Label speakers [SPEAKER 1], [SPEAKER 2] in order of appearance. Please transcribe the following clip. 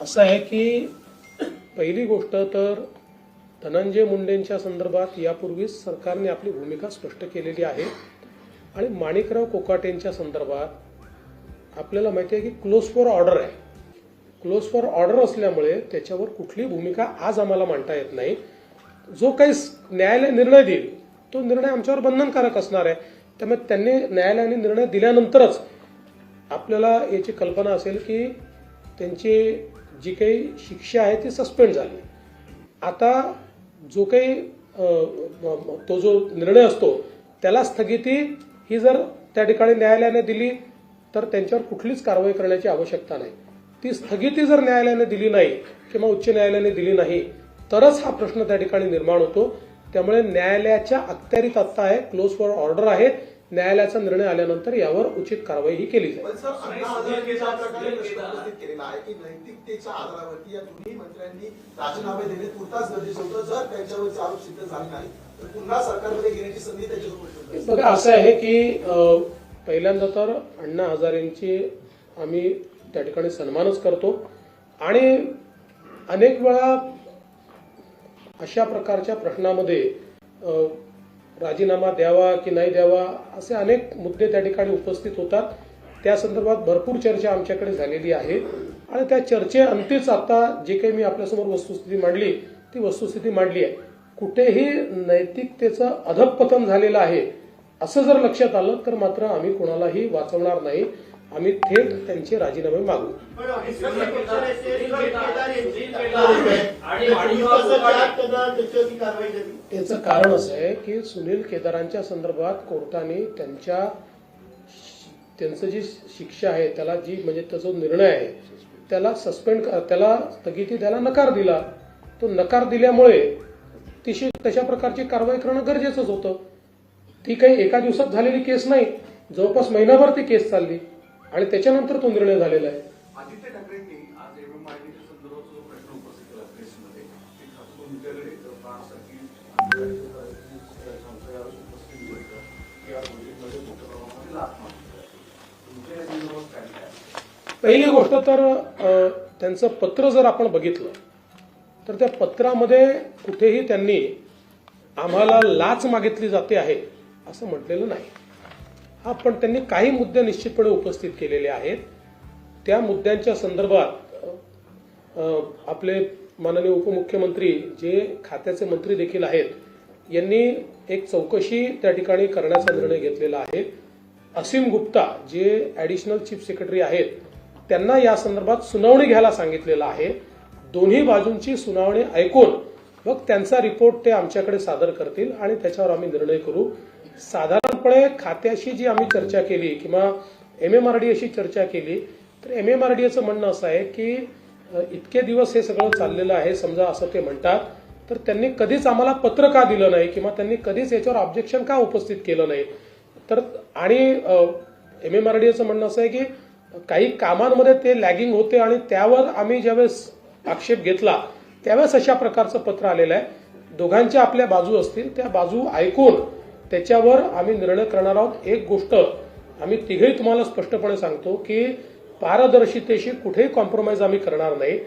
[SPEAKER 1] असं आहे की पहिली गोष्ट तर धनंजय मुंडेंच्या संदर्भात यापूर्वीच सरकारने आपली भूमिका स्पष्ट केलेली आहे. आणि माणिकराव कोकाटेंच्या संदर्भात आपल्याला माहिती आहे की क्लोज फॉर ऑर्डर आहे. क्लोज फॉर ऑर्डर असल्यामुळे त्याच्यावर कुठली भूमिका आज आम्हाला मांडता येत नाही. जो काही न्यायालय निर्णय देईल तो निर्णय आमच्यावर बंधनकारक असणार आहे. त्यामुळे त्यांनी न्यायालयाने निर्णय दिल्यानंतरच आपल्याला याची कल्पना असेल की त्यांची जी काही शिक्षा आहे ती सस्पेंड झाली. आता जो काही तो जो निर्णय असतो त्याला स्थगिती ही जर त्या ठिकाणी न्यायालयाने दिली तर त्यांच्यावर कुठलीच कारवाई करण्याची आवश्यकता नाही. ती स्थगिती जर न्यायालयाने दिली नाही किंवा उच्च न्यायालयाने दिली नाही तरच हा प्रश्न त्या ठिकाणी निर्माण होतो. त्यामुळे न्यायालयाच्या अखत्यारीत आत्ता आहे क्लोज फॉर ऑर्डर आहे. न्यायालयाचा निर्णय आल्यानंतर यावर उचित कारवाई ही केली जाईल
[SPEAKER 2] पण सर
[SPEAKER 3] नाही,
[SPEAKER 2] अण्णा
[SPEAKER 3] सुनील
[SPEAKER 2] हजारे ज्या
[SPEAKER 3] केदार-
[SPEAKER 2] प्रकारे
[SPEAKER 3] सुनील
[SPEAKER 2] प्रश्न
[SPEAKER 3] केदार.
[SPEAKER 2] उपस्थित केलेला आहे की नैतिकतेच्या आधारावरती या दोन्ही मंत्र्यांनी राजीनामे देणे तुर्तास गरजेचं होतं जर त्यांच्यावरचे आरोप सिद्ध झाले नाही तर पुन्हा सरकारमध्ये घेण्याची संधी त्यांच्यासमोर उपलब्ध आहे.
[SPEAKER 1] बघा असं आहे की पहिल्यांदा तर अण्णा हजारेंची आम्ही त्या ठिकाणी सन्मानच करतो आणि अनेक वेळा अशा प्रकारच्या प्रश्नामध्ये राजीनामा द्यावा की नाही द्यावा असे अनेक मुद्दे त्या ठिकाणी उपस्थित होतात. त्या संदर्भात भरपूर चर्चा आमच्याकडे झालेली आहे. आणि त्या चर्चे अंतीच आता जे काही मी आपल्यासमोर वस्तुस्थिती मांडली ती वस्तुस्थिती मांडली आहे. कुठेही नैतिकतेचं अधपतन झालेलं आहे असं जर लक्षात आलं तर मात्र आम्ही कोणालाही वाचवणार नाही. आम्ही थेट त्यांचे राजीनामे मागू.
[SPEAKER 3] पण सुनील
[SPEAKER 4] सुनील
[SPEAKER 3] केदार-
[SPEAKER 4] केदार-
[SPEAKER 3] सुनील
[SPEAKER 4] सुनील
[SPEAKER 3] केदार यांची
[SPEAKER 4] सुनील
[SPEAKER 3] तक्रार
[SPEAKER 4] केदार
[SPEAKER 3] आहे.
[SPEAKER 4] आणि
[SPEAKER 3] आणि
[SPEAKER 4] माणिकराव
[SPEAKER 3] कसं काळात
[SPEAKER 4] कोकाटे.
[SPEAKER 3] त्यांना त्याच्यावरती कारवाई झाली
[SPEAKER 1] याचं कारण असं आहे की सुनील केदारांच्या संदर्भात कोर्टाने त्यांच्या त्यांचं जी शिक्षा आहे त्याला जी म्हणजे त्याचा जो निर्णय आहे त्याला सस्पेंड त्याला स्थगिती द्यायला नकार दिला तो नकार दिल्यामुळे तिशी तशा प्रकारची कारवाई करणं गरजेचंच होतं ती काही एका दिवसात झालेली केस नाही जवळपास महिनाभर ती केस चालली आणि त्याच्यानंतर तो निर्णय झालेला आहे पहिली गोष्ट तर त्यांचं पत्र जर आपण बघितलं तर त्या पत्रामध्ये कुठेही त्यांनी आम्हाला लाच मागितली जाते आहे असं म्हटलेलं नाही. हा पण त्यांनी काही मुद्दे निश्चितपणे उपस्थित केलेले आहेत. त्या मुद्द्यांच्या संदर्भात आपले माननीय उपमुख्यमंत्री जे खात्याचे मंत्री देखील आहेत यांनी एक चौकशी त्या ठिकाणी करण्याचा निर्णय घेतलेला आहे. असीम गुप्ता जे ॲडिशनल चीफ सेक्रेटरी आहेत त्यांना या संदर्भात सुनावणी घ्यायला सांगितलेलं आहे. दोन्ही बाजूंची सुनावणी ऐकून मग त्यांचा रिपोर्ट ते आमच्याकडे सादर करतील आणि त्याच्यावर आम्ही निर्णय करू. साधारणपणे खात्याशी जी आम्ही चर्चा केली किंवा एम एम आर डी अशी चर्चा केली तर एम एम आर डी एचं म्हणणं असं आहे की इतके दिवस हे सगळं चाललेलं आहे समजा असं ते म्हणतात तर त्यांनी कधीच आम्हाला पत्र का दिलं नाही किंवा त्यांनी कधीच याच्यावर ऑब्जेक्शन का उपस्थित केलं नाही? तर आणि एम एम आर डी एचं म्हणणं असं आहे की काही कामांमध्ये ते लॅगिंग होते आणि त्यावर आम्ही ज्यावेळेस आक्षेप घेतला त्यावेळेस अशा प्रकारचं पत्र आलेलं आहे. दोघांच्या आपल्या बाजू असतील त्या बाजू ऐकून त्याच्यावर आम्ही निर्णय करणार आहोत. एक गोष्ट आम्ही तिघेही तुम्हाला स्पष्टपणे सांगतो की पारदर्शितेशी कुठेही कॉम्प्रोमाइज आम्ही करणार नाही.